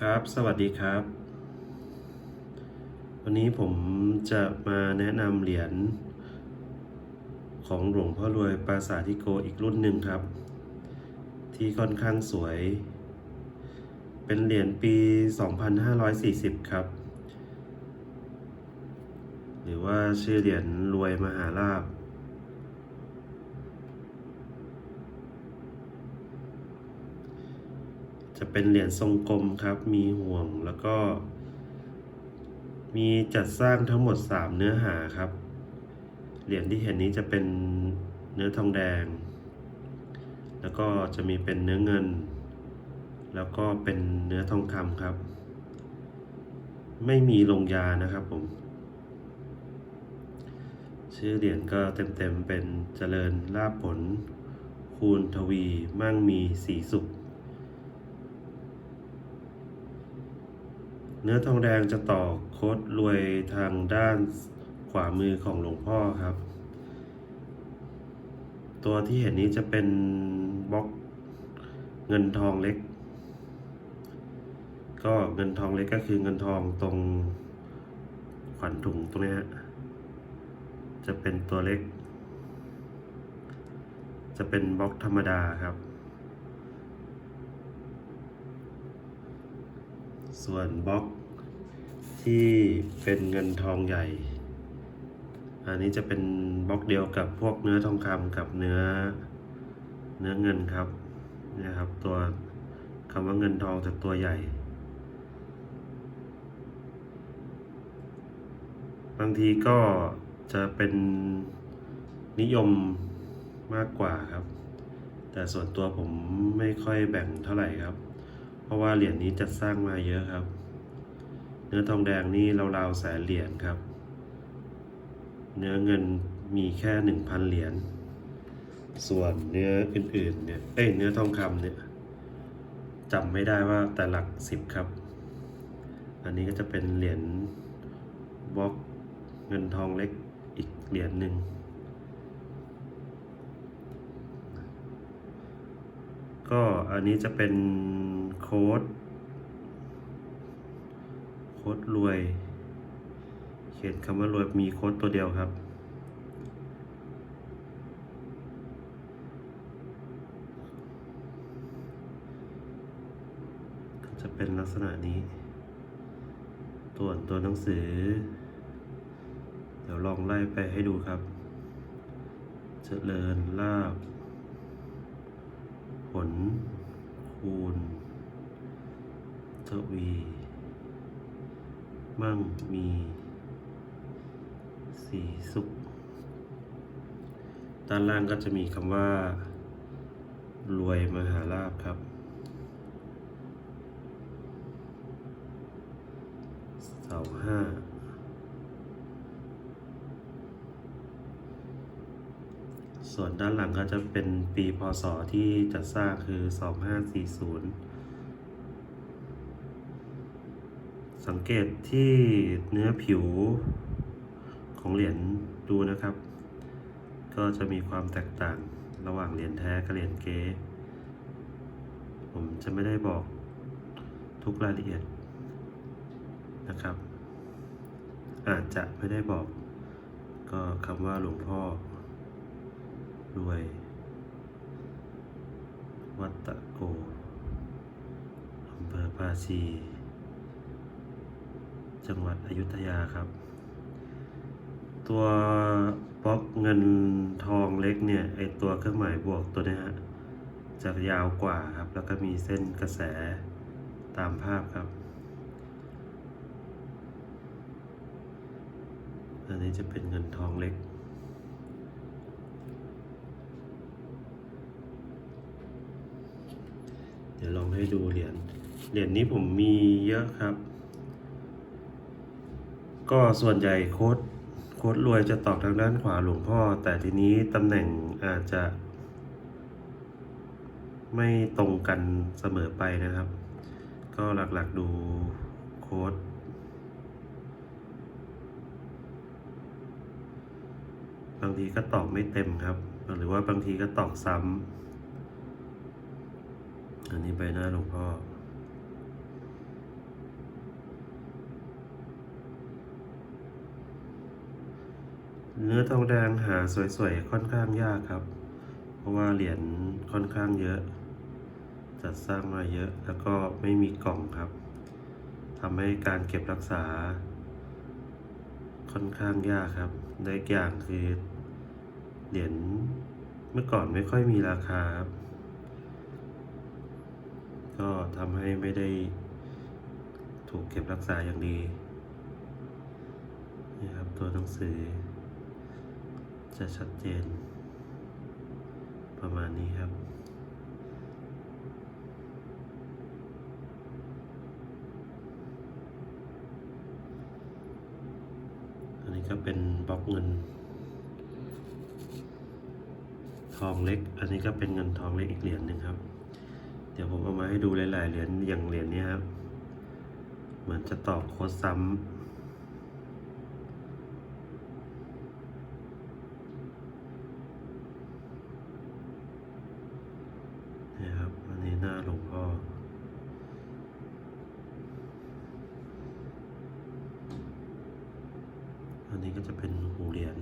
ครับ สวัสดีครับ วันนี้ผมจะมาแนะนำเหรียญของหลวงพ่อรวยปราสาททิโกอีกรุ่นหนึ่งครับ ที่ค่อนข้างสวย เป็นเหรียญปี 2540 ครับ หรือว่าชื่อเหรียญรวยมหาลาภ จะเป็นเหรียญทรงกลมครับ มีห่วงแล้วก็ มีจัดสร้างทั้งหมด 3 เนื้อหาครับ เหรียญที่เห็นนี้จะเป็นเนื้อทองแดง แล้วก็จะมีเป็นเนื้อเงิน แล้วก็เป็นเนื้อทองคำครับ ไม่มีลงยานะครับผมชื่อเหรียญก็เต็มๆเป็นเจริญลาภผล คูณทวี มั่งมีสีสุข เนื้อทองแดงจะต่อโคดรวยทางด้านขวามือของหลวงพ่อครับ ตัวที่เห็นนี้จะเป็นบล็อกเงินทองเล็ก ก็เงินทองเล็กก็คือเงินทองตรงขวัญถุงตรงนี้ฮะจะเป็นตัวเล็ก จะเป็นบล็อกธรรมดาครับ ส่วนบล็อกที่เป็นเงินทองใหญ่ อันนี้จะเป็นบล็อกเดียวกับพวกเนื้อทองคำกับเนื้อเนื้อเงินครับนะครับ ตัวคำว่าเงินทองจะตัวใหญ่ บางทีก็จะเป็นนิยมมากกว่าครับ แต่ส่วนตัวผมไม่ค่อยแบ่งเท่าไหร่ครับ ราะว่าเหรียญนี้จัดสร้างมาเยอะครับ เนื้อทองแดงนี่ราวๆแสนเหรียญครับ เนื้อเงินมีแค่หนึ่งพันเหรียญ ส่วนเนื้ออื่นๆเนี่ย เอ้ยเนื้อทองคำเนี่ยจำไม่ได้ว่าแต่หลักสิบครับ อันนี้ก็จะเป็นเหรียญบล็อกเงินทองเล็กอีกเหรียญหนึ่ง ก็อันนี้จะเป็นโค้ด โค้ดรวย เขียนคำว่ารวยมีโค้ดตัวเดียวครับก็จะเป็นลักษณะนี้ ตัวตัวหนังสือ เดี๋ยวลองไล่ไปให้ดูครับ เจริญลาบ ผล คูณ ทวี มั่งมีสีสุข ด้านล่างก็จะมีคำว่า รวยมหาลาภครับ เสาห้า ส่วนด้านหลังก็จะเป็นปีพศที่จัดสร้างคือ 2540 สังเกตที่เนื้อผิวของเหรียญดูนะครับ ก็จะมีความแตกต่างระหว่างเหรียญแท้กับเหรียญเก๊ผมจะไม่ได้บอกทุกรายละเอียดนะครับ อาจจะไม่ได้บอกก็คำว่าหลวงพ่อ รวย วัดตะโกอำเภอภาชี จังหวัดอยุธยาครับ ตัวบล็อกเงินทองเล็กเนี่ย ไอตัวเครื่องหมายบวกตัวเนี้ยฮะจะยาวกว่าครับ แล้วก็มีเส้นกระแสตามภาพครับ อันนี้จะเป็นเงินทองเล็ก เดี๋ยวลองให้ดูเหรียญ เหรียญนี้ผมมีเยอะครับ ก็ส่วนใหญ่โค้ดโค้ดรวยจะตอกทางด้านขวาหลวงพ่อ แต่ทีนี้ตำแหน่งอาจจะ ไม่ตรงกันเสมอไปนะครับ ก็หลักๆดูโค้ดบางทีก็ตอกไม่เต็มครับ หรือว่าบางทีก็ตอกซ้ำ อนนี้ไปหน้าหลวงพ่อ เนื้อทองแดงหาสวยๆ ค่อนข้างยากครับ เพราะว่าเหรียญค่อนข้างเยอะ จัดสร้างมาเยอะแล้วก็ไม่มีกล่องครับทำให้การเก็บรักษา ค่อนข้างยากครับได้อย่างคือเหรียญเมื่อก่อนไม่ค่อยมีราคาครับ ก็ทำให้ไม่ได้ถูกเก็บรักษาอย่างดีนี่ครับตัวหนังสือ จะชัดเจน ประมาณนี้ครับอันนี้ก็เป็นบล็อกเงิน ทองเล็ก อันนี้ก็เป็นเงินทองเล็กอีกเหรียญหนึ่งครับ เดี๋ยวผมเอามาให้ดูหลายๆเหรียญอย่างเหรียญนี้ครับ เหมือนจะตอบโค้ดซ้ำนี่ครับ อันนี้หน้าหลวงพ่อ อันนี้ก็จะเป็นหูเหรียญ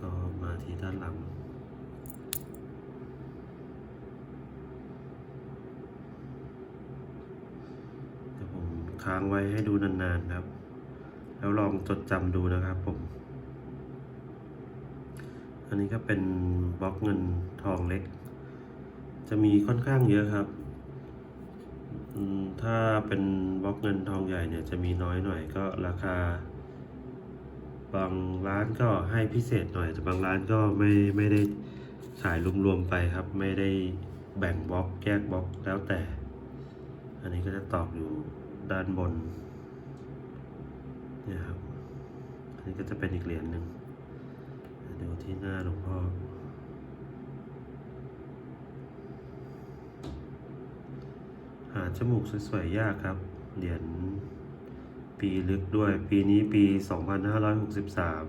ก็มาที่ด้านหลังเดี๋ยวผมค้างไว้ให้ดูนานๆครับ แล้วลองจดจำดูนะครับผม อันนี้ก็เป็นบล็อกเงินทองเล็ก จะมีค่อนข้างเยอะครับถ้าเป็นบล็อกเงินทองใหญ่เนี่ยจะมีน้อยหน่อยก็ราคา บางร้านก็ให้พิเศษหน่อย แต่บางร้านก็ไม่ไม่ได้ขายรวมๆไปครับ ไม่ได้แบ่งบล็อกแยกบล็อกแล้วแต่ อันนี้ก็จะตอกอยู่ด้านบนเนี่ยครับ อันนี้ก็จะเป็นอีกเหรียญหนึ่งดูที่หน้าหลวงพ่อหาจมูกสวยๆยากครับ เหรียญ ปีลึกด้วย ปีนี้ปี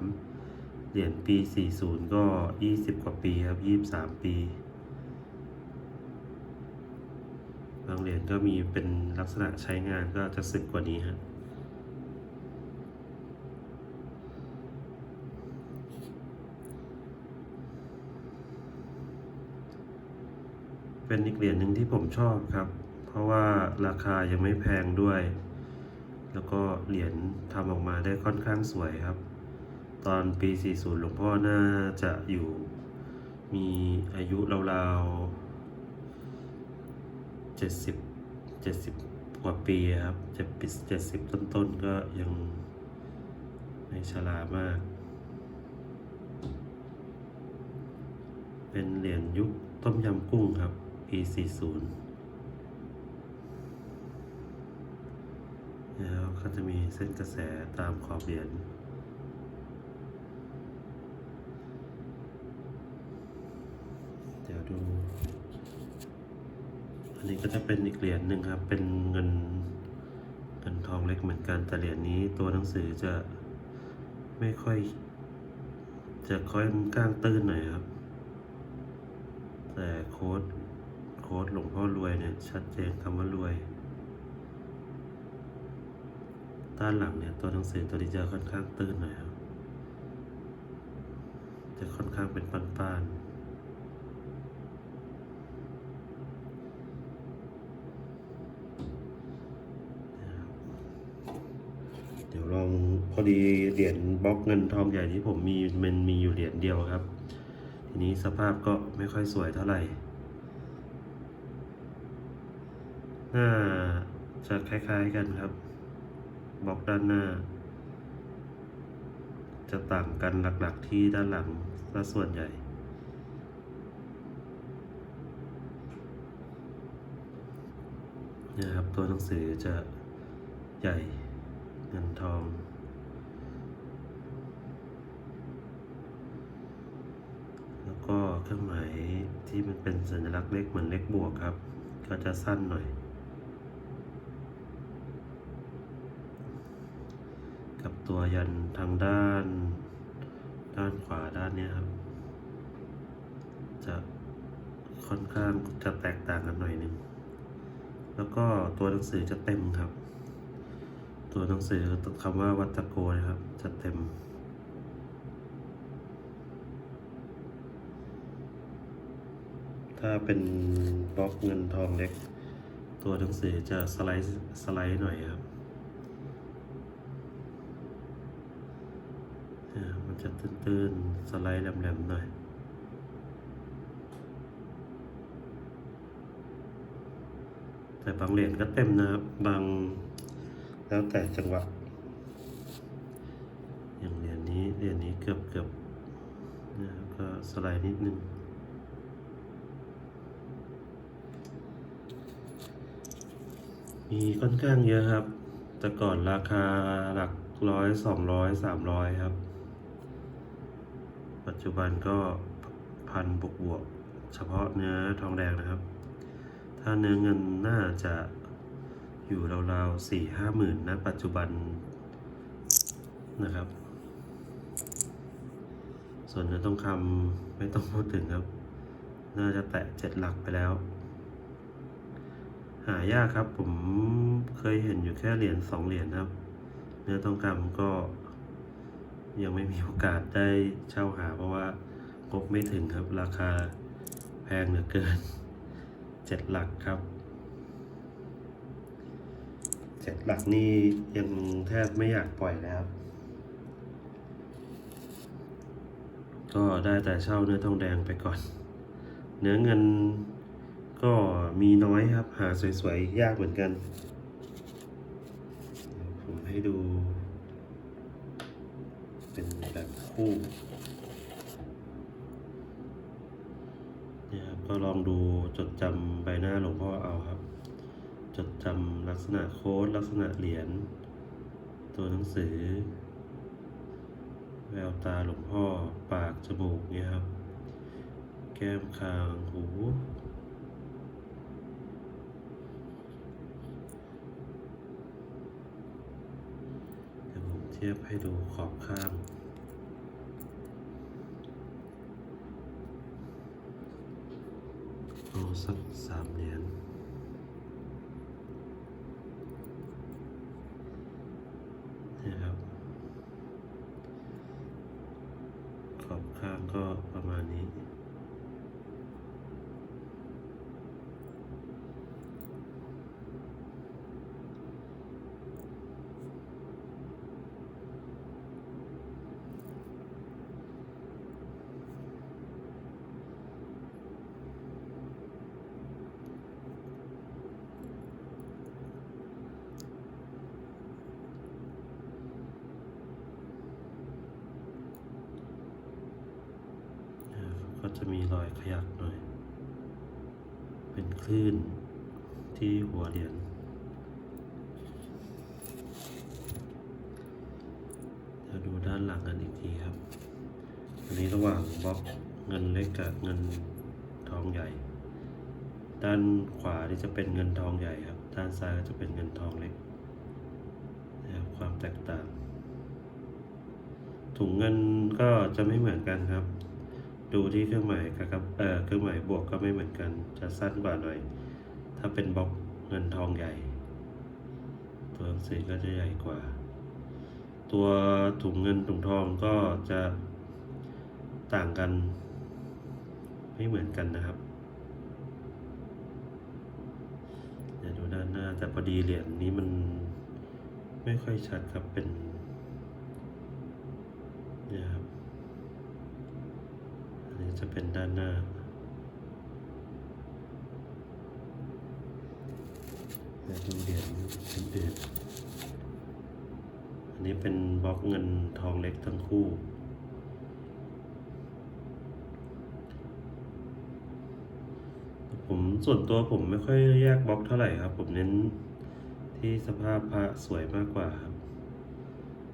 2563 เหรียญปี 40 ก็ 20 กว่าปีครับ 23 ปี บางเหรียญก็มีเป็นลักษณะใช้งานก็จะสึกกว่านี้ฮะเป็นอีกเหรียญหนึ่งที่ผมชอบครับ เพราะว่าราคายังไม่แพงด้วย แล้วก็เหรียญทำออกมาได้ค่อนข้างสวยครับ ตอนปี 40 หลวงพ่อน่าจะอยู่มีอายุราวๆ70 70 กว่าปีครับจะปิด70 ต้นๆ ก็ยังไม่ชรามาก เป็นเหรียญยุคต้มยำกุ้งครับปี 40 แล้วก็จะมีเส้นกระแสตามขอบเหรียญเดี๋ยวดู อันนี้ก็จะเป็นอีกเหรียญหนึ่งครับ เป็นเงินเงินทองเล็กเหมือนกัน แต่เหรียญนี้ตัวหนังสือจะไม่ค่อย จะค่อยก้างตื้นหน่อยครับ แต่โค้ดโค้ดหลวงพ่อรวยเนี่ย ชัดเจนคำว่ารวย ด้านหลังเนี่ยตัวหนังสือตัวนี้จะค่อนข้างตื้นหน่อยครับ จะค่อนข้างเป็นปานๆเดี๋ยวลองพอดีเหรียญบล็อกเงินทองใหญ่ที่ผมมีมันมีอยู่เหรียญเดียวครับ ทีนี้สภาพก็ไม่ค่อยสวยเท่าไหร่ น่าจะคล้ายๆกันครับ บล็อกด้านหน้า จะต่างกันหลักๆที่ด้านหลังซะส่วนใหญ่นี่ยครับตัวหนังสือจะใหญ่เงินทองแล้วก็เครื่องหมายที่มันเป็นสัญลักษณ์เลขเหมือนเลขบวกครับ ก็จะสั้นหน่อย กับ ตัวยันทางด้าน ด้านขวาด้านนี้ครับ จะค่อนข้างจะแตกต่างกันหน่อยหนึงแล้วก็ตัวหนังสือจะเต็มครับ ตัวหนังสือคำว่าวัตโกนะครับ จะเต็มถ้าเป็นบล็อกเงินทองเล็ก ตัวหนังสือจะสไลด์สไลด์หน่อยครับอ่ามัน จะตื้นๆ สไลด์แหลมๆ หน่อย แต่บางเหรียญก็เต็มนะครับ บางแล้วแต่จังหวะ อย่างเหรียญนี้เหรียญนี้เกือบเกือบนะครับก็สไลด์นิดนึงมีค่อนข้างเยอะครับ แต่ก่อนราคาหลักร้อยสองร้อยสามร้อยครับ ปัจจุบันก็พันบวกบวกๆเฉพาะเนื้อทองแดงนะครับ ถ้าเนื้อเงินน่าจะอยู่ราวๆสี่ห้าหมื่นนะปัจจุบันนะครับ ส่วนเนื้อทองคำไม่ต้องพูดถึงครับ น่าจะแตะเจ็ดหลักไปแล้ว หายากครับผมเคยเห็นอยู่แค่เหรียญสองเหรียญครับ เนื้อทองคำก็ ยังไม่มีโอกาสได้เช่าหา เพราะว่างบไม่ถึงครับราคาแพงเหลือเกินเจ็ดหลักครับเจ็ดหลักนี่ยังแทบไม่อยากปล่อยแล้วก็ได้แต่เช่าเนื้อทองแดงไปก่อน เนื้อเงินก็มีน้อยครับ หาสวยๆ ยากเหมือนกัน ผมให้ดู เป็นแบบคู่เนี่ยครับก็ลองดูจดจำใบหน้าหลวงพ่อเอาครับ จดจำลักษณะโค้ดลักษณะเหรียญตัวหนังสือ แววตาหลวงพ่อปากจมูกเนี่ยครับ แก้มคางหู เดี๋ยวผมเทียบให้ดูขอบข้างเอาสักสามเหรียญนี่ครับ ขอบข้างก็ประมาณนี้ นะครับก็ จะมีรอยขยักหน่อย เป็นคลื่นที่หัวเหรียญเดี๋ยวดูด้านหลังกันอีกทีครับ อันนี้ระหว่างบล็อกเงินเล็กกับเงินทองใหญ่ ด้านขวานี่จะเป็นเงินทองใหญ่ครับ ด้านซ้ายก็จะเป็นเงินทองเล็กนะครับความแตกต่างถุงเงินก็จะไม่เหมือนกันครับ ดูที่เครื่องหมายกับเอ่อเครื่องหมายบวกก็ไม่เหมือนกัน จะสั้นกว่าหน่อย ถ้าเป็นบล็อกเงินทองใหญ่ ตัวหนังสือก็จะใหญ่กว่า ตัวถุงเงินถุงทองก็จะต่างกัน ไม่เหมือนกันนะครับเดี๋ยวดูด้านหน้าแต่พอดีเหรียญนี้มันไม่ค่อยชัดครับเป็น เนี่ยครับ อันนี้ จะเป็นด้านหน้าเดี๋ยวดูเหรียญอื่นๆอันนี้เป็นบล็อกเงินทองเล็กทั้งคู่ผมส่วนตัวผมไม่ค่อยแยกบล็อกเท่าไหร่ครับ ผมเน้นที่สภาพพระสวยมากกว่าครับ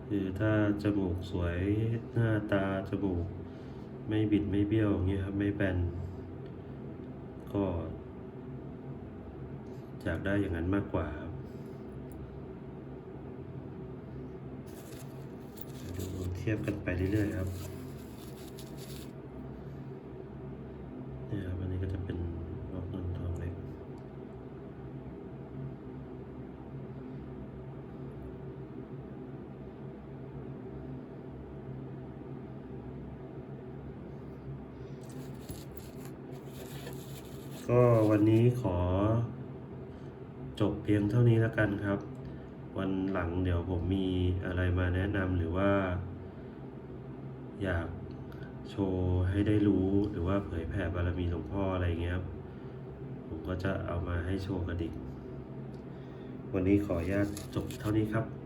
คือถ้าจมูกสวยหน้าตาจมูก ไม่บิดไม่เบี้ยวอย่างเงี้ยครับไม่แบนก็อยากได้อย่างนั้นมากกว่าครับดูเทียบกันไปเรื่อยๆครับเนี่ยครับอันนี้ก็จะเป็น ก็วันนี้ขอจบเพียงเท่านี้แล้วกันครับ วันหลังเดี๋ยวผมมีอะไรมาแนะนำหรือว่า อยากโชว์ให้ได้รู้หรือว่าเผยแผ่บารมีหลวงพ่ออะไรเงี้ยครับ ผมก็จะเอามาให้โชว์กันอีกวันนี้ขออนุญาตจบเท่านี้ครับ